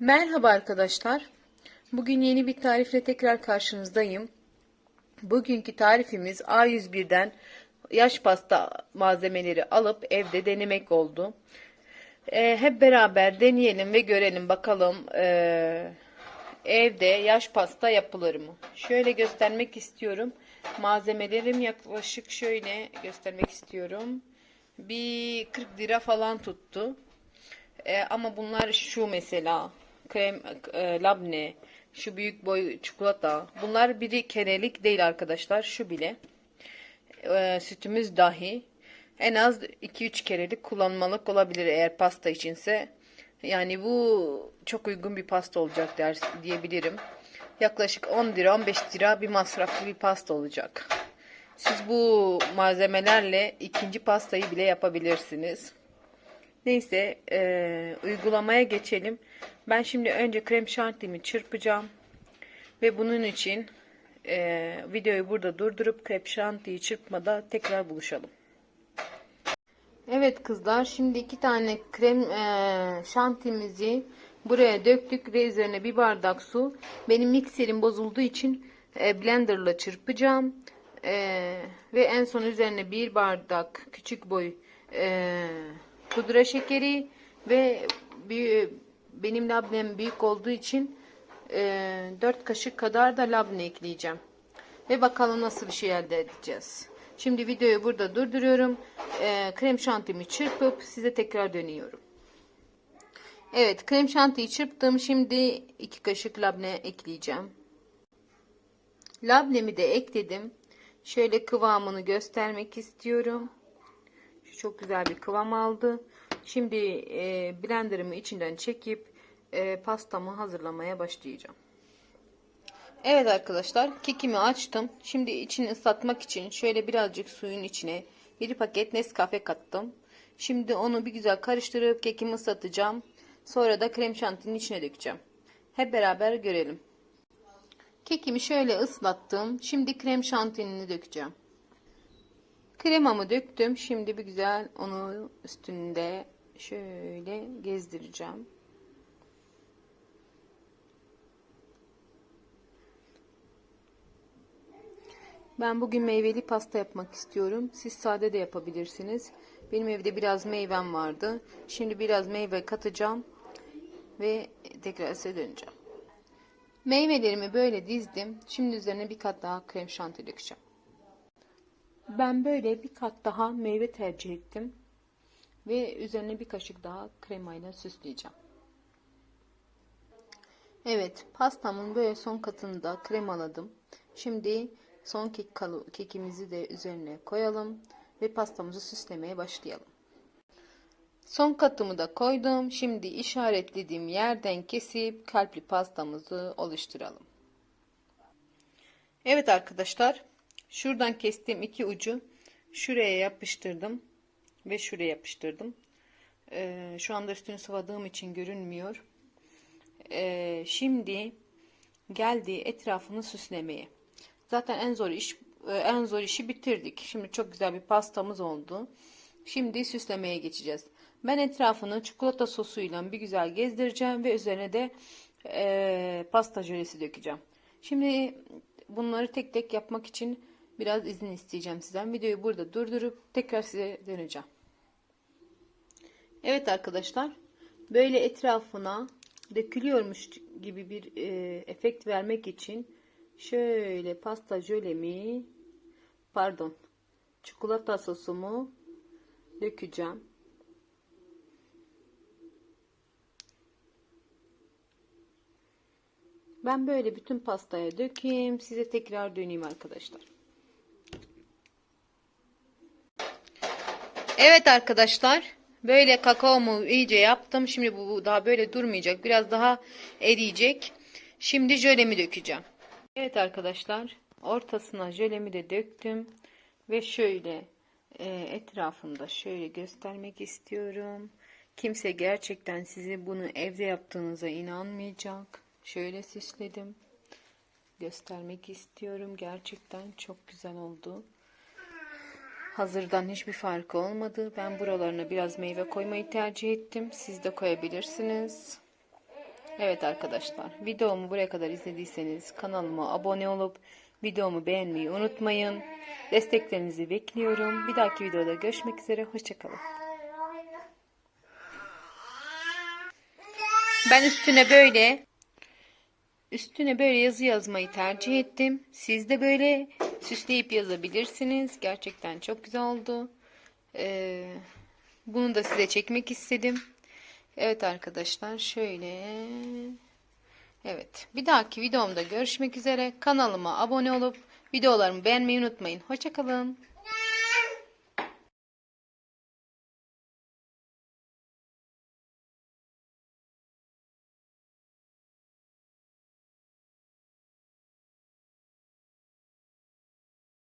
Merhaba arkadaşlar. Bugün yeni bir tarifle tekrar karşınızdayım. Bugünkü tarifimiz A101'den yaş pasta malzemeleri alıp evde denemek oldu. Ee, hep beraber deneyelim ve görelim bakalım ee, evde yaş pasta yapılır mı? Şöyle göstermek istiyorum. Malzemelerim yaklaşık şöyle göstermek istiyorum. Bir 40 lira falan tuttu. E, ama bunlar şu mesela krem e, labne, şu büyük boy çikolata. Bunlar biri kerelik değil arkadaşlar. Şu bile. E, sütümüz dahi. En az 2-3 kerelik kullanmalık olabilir eğer pasta içinse. Yani bu çok uygun bir pasta olacak der, diyebilirim. Yaklaşık 10 lira 15 lira bir masraflı bir pasta olacak. Siz bu malzemelerle ikinci pastayı bile yapabilirsiniz. Neyse e, uygulamaya geçelim. Ben şimdi önce krem şantimi çırpacağım. Ve bunun için e, videoyu burada durdurup krem şantiyi çırpmada tekrar buluşalım. Evet kızlar şimdi iki tane krem e, şantimizi buraya döktük ve üzerine bir bardak su. Benim mikserim bozulduğu için e, blenderla çırpacağım. E, ve en son üzerine bir bardak küçük boy e, pudra şekeri ve benim labnem büyük olduğu için e, 4 kaşık kadar da labne ekleyeceğim. Ve bakalım nasıl bir şey elde edeceğiz. Şimdi videoyu burada durduruyorum. E, krem şantimi çırpıp size tekrar dönüyorum. Evet krem şantiyi çırptım. Şimdi 2 kaşık labne ekleyeceğim. Labnemi de ekledim. Şöyle kıvamını göstermek istiyorum. Çok güzel bir kıvam aldı. Şimdi e, blenderımı içinden çekip e, pastamı hazırlamaya başlayacağım. Evet arkadaşlar kekimi açtım. Şimdi içini ıslatmak için şöyle birazcık suyun içine bir paket Nescafe kattım. Şimdi onu bir güzel karıştırıp kekimi ıslatacağım. Sonra da krem şantinin içine dökeceğim. Hep beraber görelim. Kekimi şöyle ıslattım. Şimdi krem şantinini dökeceğim. Kremamı döktüm. Şimdi bir güzel onu üstünde şöyle gezdireceğim. Ben bugün meyveli pasta yapmak istiyorum. Siz sade de yapabilirsiniz. Benim evde biraz meyvem vardı. Şimdi biraz meyve katacağım ve tekrar size döneceğim. Meyvelerimi böyle dizdim. Şimdi üzerine bir kat daha krem şanti dökeceğim. Ben böyle bir kat daha meyve tercih ettim. Ve üzerine bir kaşık daha kremayla süsleyeceğim. Evet pastamın böyle son katını da kremaladım. Şimdi son kek kekimizi de üzerine koyalım. Ve pastamızı süslemeye başlayalım. Son katımı da koydum. Şimdi işaretlediğim yerden kesip kalpli pastamızı oluşturalım. Evet arkadaşlar Şuradan kestiğim iki ucu şuraya yapıştırdım ve şuraya yapıştırdım. Ee, şu anda üstünü sıvadığım için görünmüyor. Ee, şimdi geldi etrafını süslemeye. Zaten en zor iş e, en zor işi bitirdik. Şimdi çok güzel bir pastamız oldu. Şimdi süslemeye geçeceğiz. Ben etrafını çikolata sosuyla bir güzel gezdireceğim ve üzerine de e, pasta jölesi dökeceğim. Şimdi bunları tek tek yapmak için biraz izin isteyeceğim sizden. Videoyu burada durdurup tekrar size döneceğim. Evet arkadaşlar. Böyle etrafına dökülüyormuş gibi bir e, efekt vermek için şöyle pasta jölemi pardon çikolata sosumu dökeceğim. Ben böyle bütün pastaya dökeyim. Size tekrar döneyim arkadaşlar. Evet arkadaşlar. Böyle kakaomu iyice yaptım. Şimdi bu daha böyle durmayacak. Biraz daha eriyecek. Şimdi jölemi dökeceğim. Evet arkadaşlar. Ortasına jölemi de döktüm. Ve şöyle e, etrafında şöyle göstermek istiyorum. Kimse gerçekten size bunu evde yaptığınıza inanmayacak. Şöyle süsledim. Göstermek istiyorum. Gerçekten çok güzel oldu. Hazırdan hiçbir farkı olmadı. Ben buralarına biraz meyve koymayı tercih ettim. Siz de koyabilirsiniz. Evet arkadaşlar, videomu buraya kadar izlediyseniz kanalıma abone olup videomu beğenmeyi unutmayın. Desteklerinizi bekliyorum. Bir dahaki videoda görüşmek üzere. Hoşçakalın. Ben üstüne böyle üstüne böyle yazı yazmayı tercih ettim. Siz de böyle süsleyip yazabilirsiniz. Gerçekten çok güzel oldu. Ee, bunu da size çekmek istedim. Evet arkadaşlar şöyle. Evet bir dahaki videomda görüşmek üzere. Kanalıma abone olup videolarımı beğenmeyi unutmayın. Hoşçakalın.